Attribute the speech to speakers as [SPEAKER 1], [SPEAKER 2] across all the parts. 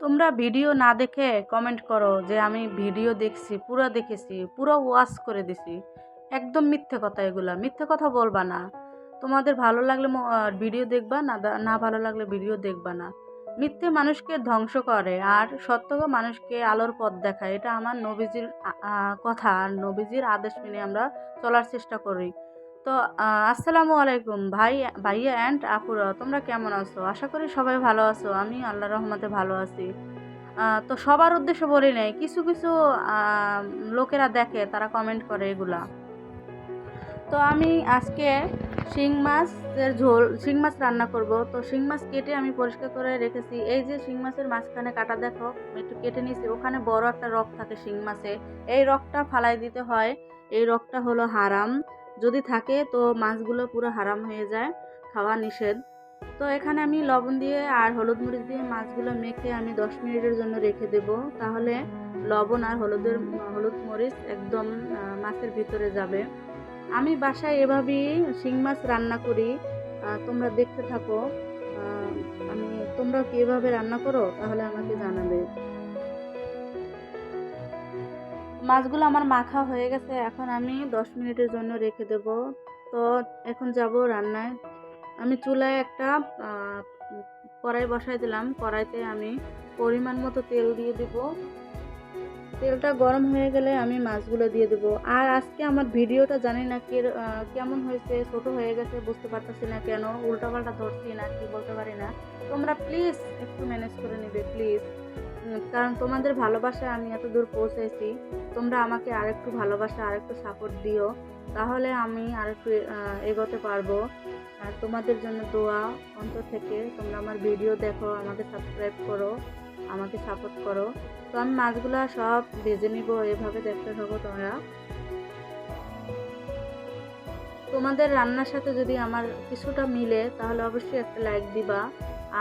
[SPEAKER 1] তোমরা ভিডিও না দেখে কমেন্ট করো যে আমি ভিডিও দেখছি, পুরো দেখেছি, পুরো ওয়াশ করে দিছি। একদম মিথ্যে কথা এগুলা। মিথ্যে কথা বলবা না। তোমাদের ভালো লাগলে ভিডিও দেখবা না না ভালো লাগলে ভিডিও দেখবা না। মিথ্যে মানুষকে ধ্বংস করে আর সত্য মানুষকে আলোর পথ দেখায়। এটা আমার নবীজির কথা আর নবীজির আদেশ মেনে আমরা চলার চেষ্টা করি। তো আসসালামু আলাইকুম ভাই, ভাইয়া অ্যান্ড আপুরা, তোমরা কেমন আছো? আশা করি সবাই ভালো আছো আমি আল্লাহ রহমতে ভালো আছি। তো সবার উদ্দেশ্য বলি নাই, কিছু কিছু লোকেরা দেখে, তারা কমেন্ট করে এগুলা। তো আমি আজকে শিং মাছের ঝোল, শিং মাছ রান্না করব। তো শিং মাছ কেটে আমি পরিষ্কার করে রেখেছি। এই যে শিং মাছের মাঝখানে কাটা দেখো একটু কেটে নিয়েছি ওখানে বড় একটা রক থাকে শিং মাছে। এই রকটা ফালাই দিতে হয়। এই রকটা হলো হারাম। যদি থাকে তো মাছগুলো পুরো হারাম হয়ে যায়, খাওয়া নিষেধ। তো এখানে আমি লবণ দিয়ে আর হলুদ মরিচ দিয়ে মাছগুলো মেখে আমি দশ মিনিটের জন্য রেখে দেব। তাহলে লবণ আর হলুদের, হলুদ মরিচ একদম মাছের ভিতরে যাবে। আমি বাসায় এভাবেই শিং মাছ রান্না করি। তোমরা দেখতে থাকো। আমি, তোমরা কি এভাবে রান্না করো? তাহলে আমাকে জানাবে। মাছগুলো আমার মাখা হয়ে গেছে, এখন আমি দশ মিনিটের জন্য রেখে দেব। তো এখন যাব রান্নায়। আমি চুলায় একটা কড়াই বসাই দিলাম। কড়াইতে আমি পরিমাণ মতো তেল দিয়ে দেব। তেলটা গরম হয়ে গেলে আমি মাছগুলো দিয়ে দেবো। আর আজকে আমার ভিডিওটা জানি না কে কেমন হয়েছে, ছোট হয়ে গেছে, বুঝতে পারতেছি না কেন, উল্টাপাল্টা ধরছি না, কি বলতে পারি না। তোমরা প্লিজ একটু ম্যানেজ করে নেবে প্লিজ কারণ তোমাদের ভালোবাসায় আমি এত দূর পৌঁছেছি। তোমরা আমাকে আরেকটু ভালোবাসা, আরেকটু সাপোর্ট দিও। তাহলে আমি আরেকটু এগোতে পারব। আর তোমাদের জন্য দোয়া, অন্তর থেকে তোমরা আমার ভিডিও দেখো, আমাকে সাবস্ক্রাইব করো, আমাকে সাপোর্ট করো। তো আমি মাছগুলো সব ভেজে নিব, এভাবে দেখতে থাকো তোমরা। তোমাদের রান্নার সাথে যদি আমার কিছুটা মিলে, তাহলে অবশ্যই একটা লাইক দিবা।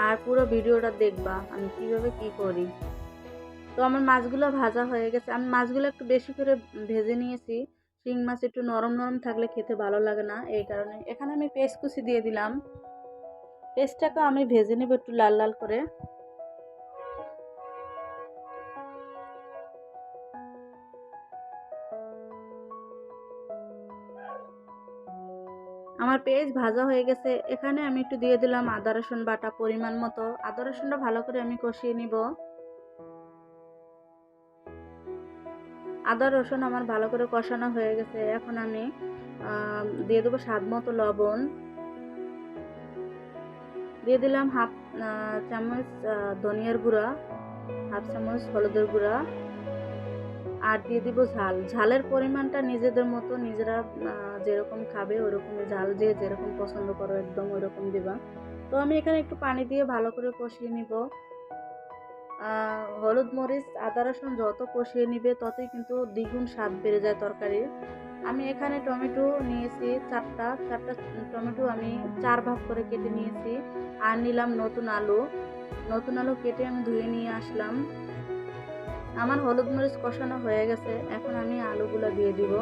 [SPEAKER 1] আর পুরো ভিডিওটা দেখবা, আমি কীভাবে কি করি। তো আমার মাছগুলো ভাজা হয়ে গেছে। আমি মাছগুলো একটু বেশি করে ভেজে নিয়েছি। শিং মাছ একটু নরম নরম থাকলে খেতে ভালো লাগে না, এই কারণে। এখানে আমি পেস্ট কুচি দিয়ে দিলাম। পেস্টটাকে আমি ভেজে নেব একটু লাল লাল করে। আমার পেঁয়াজ ভাজা হয়ে গেছে। এখানে আমি একটু দিয়ে দিলাম আদা রসুন বাটা পরিমাণ মতো। আদা রসুনটা ভালো করে আমি কষিয়ে নিব। আদা, রসুন আমার ভালো করে কষানো হয়ে গেছে। এখন আমি দিয়ে দেবো স্বাদ মতো লবণ। দিয়ে দিলাম হাফ চামচ ধনিয়ার গুঁড়া, হাফ চামচ হলুদের গুঁড়া। আর দিয়ে দিব ঝাল। ঝালের পরিমাণটা নিজেদের মতো নিজেরা যেরকম খাবে ওরকমই ঝাল। যে যেরকম পছন্দ করো, একদম ওরকম দিবা। তো আমি এখানে একটু পানি দিয়ে ভালো করে কষিয়ে নিব। হলুদ মরিচ, আদা রসুন যত কষিয়ে নিবে ততই কিন্তু দ্বিগুণ স্বাদ বেড়ে যায় তরকারির। আমি এখানে টমেটো নিয়েছি চারটা চারটা টমেটো আমি চার ভাগ করে কেটে নিয়েছি আর নিলাম নতুন আলু। নতুন আলু কেটে আমি ধুয়ে নিয়ে আসলাম। আমার হলুদ মরিচ কষানো হয়ে গেছে, এখন আমি আলুগুলো দিয়ে দিব।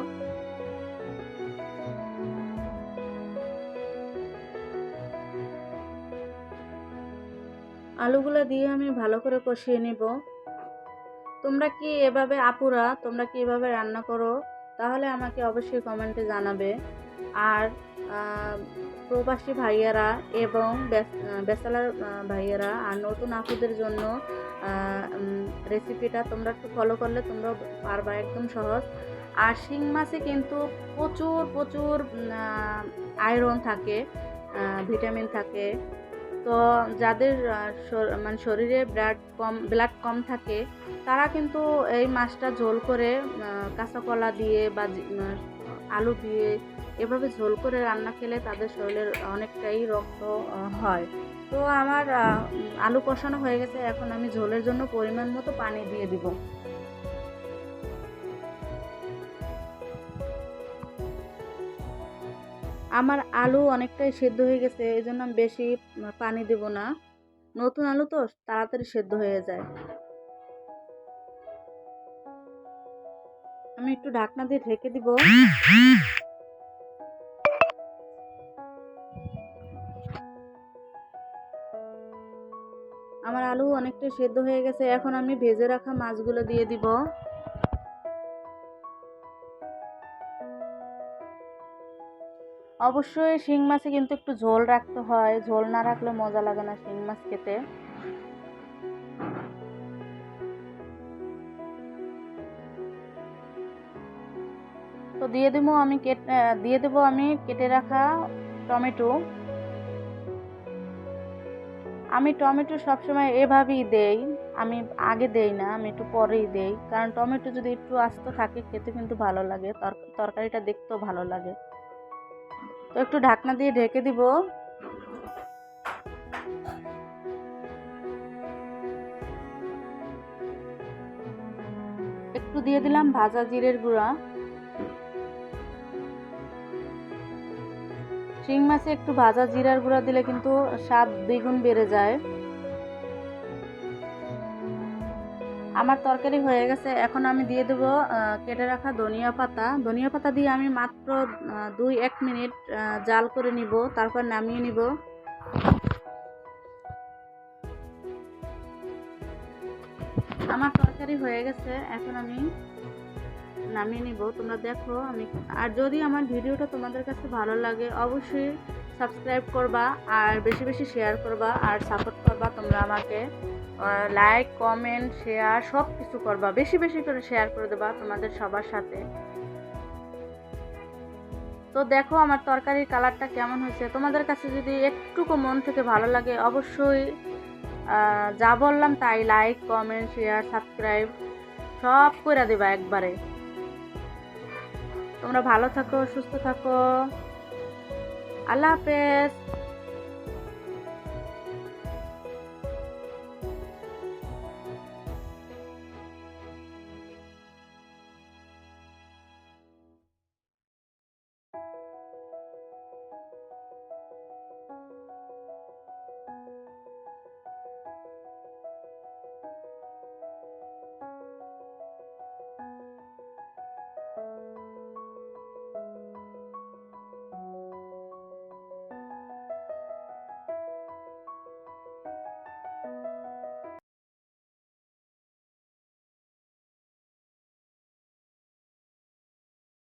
[SPEAKER 1] আলুগুলো দিয়ে আমি ভালো করে কষিয়ে নিব। তোমরা কি এভাবে আপুরা, তোমরা কি এভাবে রান্না করো, তাহলে আমাকে অবশ্যই কমেন্টে জানাবে। আর প্রবাসী ভাইয়েরা এবং বেসালার ভাইয়েরা আর নতুন আপুদের জন্য রেসিপিটা তোমরা একটু ফলো করলে তোমরা পারবা, একদম সহজ। আর শিং মাছে কিন্তু প্রচুর প্রচুর আয়রন থাকে ভিটামিন থাকে। তো যাদের মানে শরীরে ব্লাড কম ব্লাড কম থাকে, তারা কিন্তু এই মাছটা ঝোল করে কাঁচা কলা দিয়ে বা আলু দিয়ে এভাবে ঝোল করে রান্না খেলে তাদের শরীরের অনেকটাই রক্ত হয়। তো আমার আলু কষানো হয়ে গেছে, এখন আমি ঝোলের জন্য পরিমাণ মতো পানি দিয়ে দিব। আমার আলু অনেকটাই সেদ্ধ হয়ে গেছে এই জন্য আমি বেশি পানি দেব না। নতুন আলু তো তাড়াতাড়ি সেদ্ধ হয়ে যায়। আমি একটু ঢাকনা দিয়ে ঢেকে দিব। আমার আলু অনেক অনেকটা সেদ্ধ হয়ে গেছে, এখন আমি ভেজে রাখা মাছগুলো দিয়ে দিব। অবশ্যই শিং মাছে কিন্তু একটু ঝোল রাখতে হয়। ঝোল না রাখলে মজা লাগে না শিং মাছ খেতে। তো দিয়ে দেবো আমি কেটে দিয়ে দেবো আমি কেটে রাখা টমেটো। আমি টমেটো সবসময় এভাবেই দেই। আমি আগে দেই না, আমি একটু পরেই দেই। কারণ টমেটো যদি একটু আস্ত থাকে, খেতে কিন্তু ভালো লাগে। তর- তরকারিটা দেখতেও ভালো লাগে। তো একটু ঢাকনা দিয়ে ঢেকে দিব। একটু দিয়ে দিলাম ভাজা জিরের গুঁড়া। শিং মাছে একটু ভাজা জিরার গুঁড়া দিলে কিন্তু স্বাদ দ্বিগুণ বেড়ে যায়। আমার তরকারি হয়ে গেছে। এখন আমি দিয়ে দেবো কেটে রাখা ধনিয়া পাতা। ধনিয়া পাতা দিয়ে আমি মাত্র দুই এক মিনিট জাল করে নিব, তারপর নামিয়ে নিব। আমার তরকারি হয়ে গেছে, এখন আমি নামিয়ে নিব। তোমরা দেখো, আমি, আর যদি আমার ভিডিওটা তোমাদের কাছে ভালো লাগে, অবশ্যই সাবস্ক্রাইব করবা, আর বেশি বেশি শেয়ার করবা, আর সাপোর্ট করবা তোমরা আমাকে। লাইক কমেন্ট শেয়ার সব কিছু করবা। বেশি বেশি করে শেয়ার করে দেবা তোমাদের সবার সাথে। তো দেখো আমার তরকারির কালারটা কেমন হয়েছে। তোমাদের কাছে যদি একটুকু মন থেকে ভালো লাগে, অবশ্যই যা বললাম তাই লাইক কমেন্ট শেয়ার সাবস্ক্রাইব সব করে দেবা একবারে। তোমরা ভালো থাকো, সুস্থ থাকো। আল্লাহ হাফেজ।